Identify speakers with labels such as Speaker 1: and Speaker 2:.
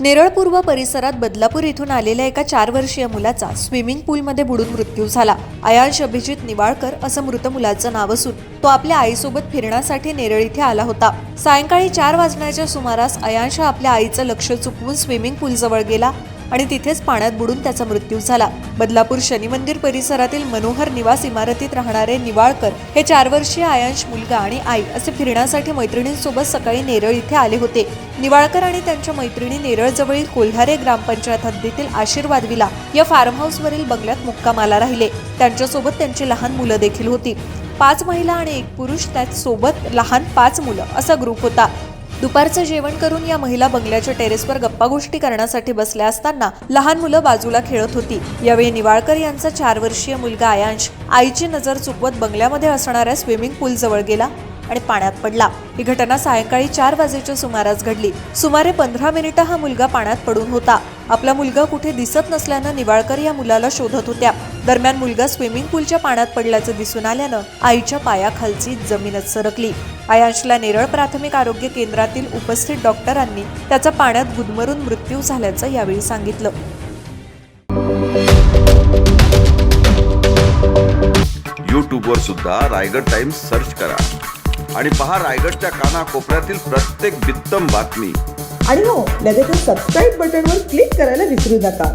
Speaker 1: नेरळ पूर्व परिसरात बदलापूर इथून आलेल्या एका चार वर्षीय मुलाचा स्विमिंग पूलमध्ये बुडून मृत्यू झाला. आयांश अभिजित निवाळकर असं मृत मुलाचं नाव असून तो आपल्या आईसोबत फिरण्यासाठी नेरळ इथे आला होता. सायंकाळी चार वाजण्याच्या सुमारास अयांश आपल्या आईचं लक्ष चुकवून स्विमिंग पूलजवळ गेला आणि तिथेच पाण्यात बुडून त्याचा मृत्यू झाला. बदलापूर शनी मंदिर परिसरातील मनोहर निवास इमारतीत राहणारे निवाळकर हे चार वर्षीय आयांश मुलगा आणि आई असे फिरण्यासाठी मैत्रिणींसोबत सकाळी नेरळ इथे आले होते. निवाळकर आणि त्यांच्या मैत्रिणी नेरळजवळील कोल्हारे ग्रामपंचायत हद्दीतील आशीर्वाद विला या फार्म हाऊसवरील बंगल्यात मुक्कामाला राहिले. त्यांच्यासोबत त्यांची लहान मुलं देखील होती. पाच महिला आणि एक पुरुष त्यात सोबत लहान पाच मुलं असा ग्रुप होता. दुपारचं जेवण करून या महिला बंगल्याच्या टेरेसवर गप्पा गोष्टी करण्यासाठी बसल्या असताना लहान मुलं बाजूला खेळत होती. यावेळी निवाळकर यांचा चार वर्षीय मुलगा आयांश आईची नजर चुकवत बंगल्यामध्ये असणाऱ्या स्विमिंग पूल जवळ गेला आणि पाण्यात पडला. ही घटना सायंकाळी चार वाजेच्या सुमारास घडली. सुमारे पंधरा मिनिटं हा मुलगा पाण्यात पडून होता. आपला मुलगा कुठे दिसत नसल्यानं निवाळकर या मुलाला शोधत होत्या. दरम्यान मुलगा स्विमिंग पूलच्या पाण्यात पडल्याचं दिसून आल्यानं आईच्या पायाखालची जमीनच सरकली. आयांशला नेरळ प्राथमिक आरोग्य केंद्रातील उपस्थित डॉक्टरांनी त्याचा पाण्यात गुदमरून मृत्यू झाल्याचं यावेळी सांगितलं.
Speaker 2: यूट्यूबवर सुद्धा रायगड टाइम्स सर्च करा आणि पहा रायगडच्या कानाकोपऱ्यातील प्रत्येक बित्तम बातमी.
Speaker 3: आणि हो लगेचच सबस्क्राईब बटनवर क्लिक करायला विसरू नका.